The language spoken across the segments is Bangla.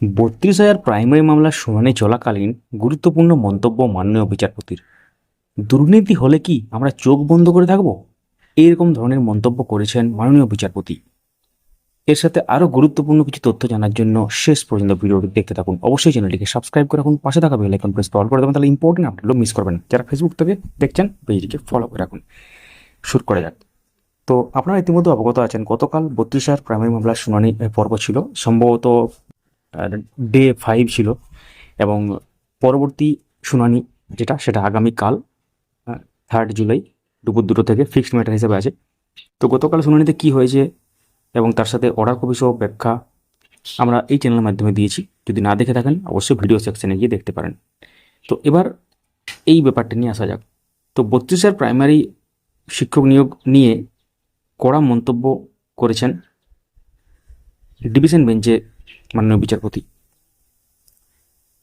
বত্রিশ হাজার প্রাইমারি মামলার শুনানি চলাকালীন গুরুত্বপূর্ণ মন্তব্য মাননীয় বিচারপতির। দুর্নীতি হলে কি আমরা চোখ বন্ধ করে থাকব? এরকম ধরনের মন্তব্য করেছেন মাননীয় বিচারপতি। এর সাথে আরও গুরুত্বপূর্ণ কিছু তথ্য জানার জন্য শেষ পর্যন্ত ভিডিওটি দেখতে থাকুন। অবশ্যই চ্যানেলটিকে সাবস্ক্রাইব করে রাখুন। পাশে থাকা বেল আইকন প্রেস অল করে দেবেন। তাহলে ইম্পর্টেন্ট আপডেটগুলো মিস করবেন। যারা ফেসবুক থেকে দেখছেন পেজটিকে ফলো করে রাখুন। শুরু করা যাক। তো আপনারা ইতিমধ্যে অবগত আছেন, গতকাল বত্রিশ হাজার প্রাইমারি মামলার শুনানি পর্ব ছিল। সম্ভবত ডে ফাইভ ছিল এবং পরবর্তী শুনানি যেটা, সেটা আগামীকাল থার্ড জুলাই দুপুর দুটো থেকে ফিক্সড ম্যাটার হিসেবে আছে। তো গতকাল শুনানিতে কি হয়েছে এবং তার সাথে অর্ডার কপি সহ ব্যাখ্যা আমরা এই চ্যানেলের মাধ্যমে দিয়েছি। যদি না দেখে থাকেন, অবশ্যই ভিডিও সেকশনে গিয়ে দেখতে পারেন। তো এবার এই ব্যাপারটা নিয়ে আসা যাক। তো বত্রিশের প্রাইমারি শিক্ষক নিয়োগ নিয়ে কড়া মন্তব্য করেছেন ডিভিশন বেঞ্চে মাননীয় বিচারপতি।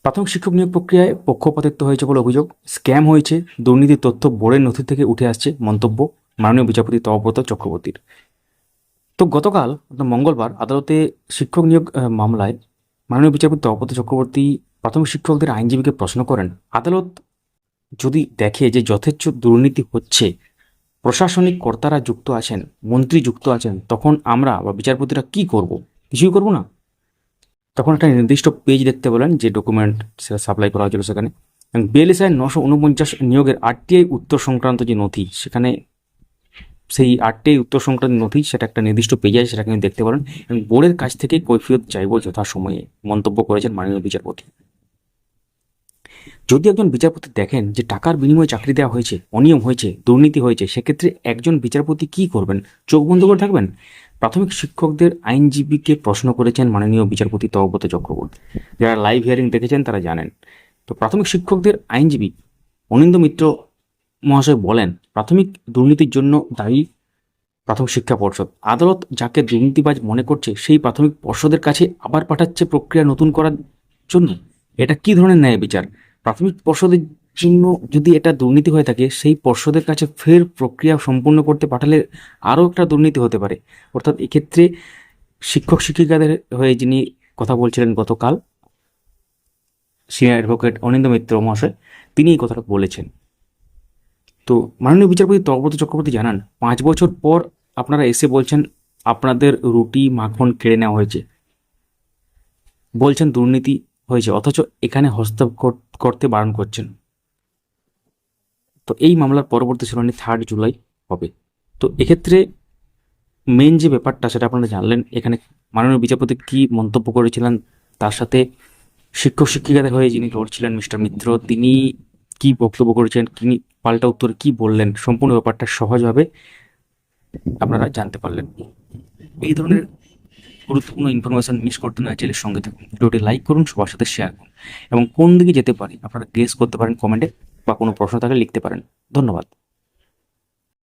প্রাথমিক শিক্ষক নিয়োগ প্রক্রিয়ায় পক্ষপাতিত্ব হয়েছে বলে অভিযোগ। স্ক্যাম হয়েছে, দুর্নীতির তথ্য বোর্ডের নথি থেকে উঠে আসছে মন্তব্য মাননীয় বিচারপতি তপব্রত চক্রবর্তীর। তো গতকাল মঙ্গলবার, আদালতে শিক্ষক নিয়োগ মামলায় মাননীয় বিচারপতি তপব্রত চক্রবর্তী প্রাথমিক শিক্ষকদের আইনজীবীকে প্রশ্ন করেন, আদালত যদি দেখে যে যথেচ্ছ দুর্নীতি হচ্ছে, প্রশাসনিক কর্তারা যুক্ত আছেন, মন্ত্রী যুক্ত আছেন, তখন আমরা বা বিচারপতিরা কি করব? কিছুই করব না। তখন একটা নির্দিষ্ট পেজ দেখতে বলেন যে ডকুমেন্ট সেটা সাপ্লাই করা হয়েছিল সেখানে। এবং বিএলএসআই নশো উনপঞ্চাশ নিয়োগের আরটিআই উত্তর সংক্রান্ত যে নথি, সেখানে সেই আরটিআই উত্তর সংক্রান্ত নথি সেটা একটা নির্দিষ্ট পেজ আছে সেটা কিন্তু দেখতে পারেন। এবং বোর্ডের কাছ থেকে কৈফিয়ত চাইব যথাসময়ে মন্তব্য করেছেন মাননীয় বিচারপতি। যদি একজন বিচারপতি দেখেন যে টাকার বিনিময়ে চাকরি দেওয়া হয়েছে, অনিয়ম হয়েছে, দুর্নীতি হয়েছে, সেক্ষেত্রে একজন বিচারপতি কি করবেন? চোখ বন্ধ করে থাকবেন? প্রাথমিক শিক্ষকদের আইনজীবীকে প্রশ্ন করেছেন মাননীয় বিচারপতি তহব্রত চক্রবর্তী। যারা লাইভ হিয়ারিং দেখেছেন তারা জানেন। তো প্রাথমিক শিক্ষকদের আইনজীবী অনিন্দ মিত্র মহাশয় বলেন, প্রাথমিক দুর্নীতির জন্য দায়ী প্রাথমিক শিক্ষা পর্ষদ। আদালত যাকে দুর্নীতিবাজ মনে করছে, সেই প্রাথমিক পর্ষদের কাছে আবার পাঠাচ্ছে প্রক্রিয়া নতুন করার জন্য। এটা কি ধরনের ন্যায় বিচার? প্রাথমিক পর্ষদের জন্য যদি এটা দুর্নীতি হয়ে থাকে, সেই পর্ষদের কাছে ফের প্রক্রিয়া সম্পূর্ণ করতে পাঠালে আরও একটা দুর্নীতি হতে পারে। অর্থাৎ এক্ষেত্রে শিক্ষক শিক্ষিকাদের হয়ে যিনি কথা বলছিলেন গতকাল সিনিয়র অ্যাডভোকেট অনিন্দ মিত্র মহাশয়, তিনি এই কথাটা বলেছেন। তো মাননীয় বিচারপতি তগব্রত চক্রবর্তী জানান, পাঁচ বছর পর আপনারা এসে বলছেন আপনাদের রুটি মাখন কেড়ে নেওয়া হয়েছে। বলছেন দুর্নীতি হয়েছে, অথচ এখানে হস্তক্ষেপ করতে বারণ করছেন। তো এই মামলার পরবর্তী শুনানি থার্ড জুলাই হবে। তো এক্ষেত্রে মেন যে ব্যাপারটা, সেটা আপনারা জানলেন, এখানে মাননীয় বিচারপতি কি মন্তব্য করেছিলেন, তার সাথে শিক্ষক শিক্ষিকাদের হয়ে যিনি লড়ছিলেন মিস্টার মিত্র, তিনি কি বক্তব্য করেছেন তিনি পাল্টা উত্তর কি বললেন, সম্পূর্ণ ব্যাপারটা সহজভাবে আপনারা জানতে পারলেন। এই ধরনের গুরুত্বপূর্ণ ইনফরমেশন মিস করতে না চাইলে সঙ্গে থাকুন। ভিডিওটি লাইক করুন, সবার সাথে শেয়ার করুন। এবং কোন দিকে যেতে পারে, আপনারা গেস করতে পারেন কমেন্টে বা কোনো প্রশ্ন থাকলে লিখতে পারেন। ধন্যবাদ।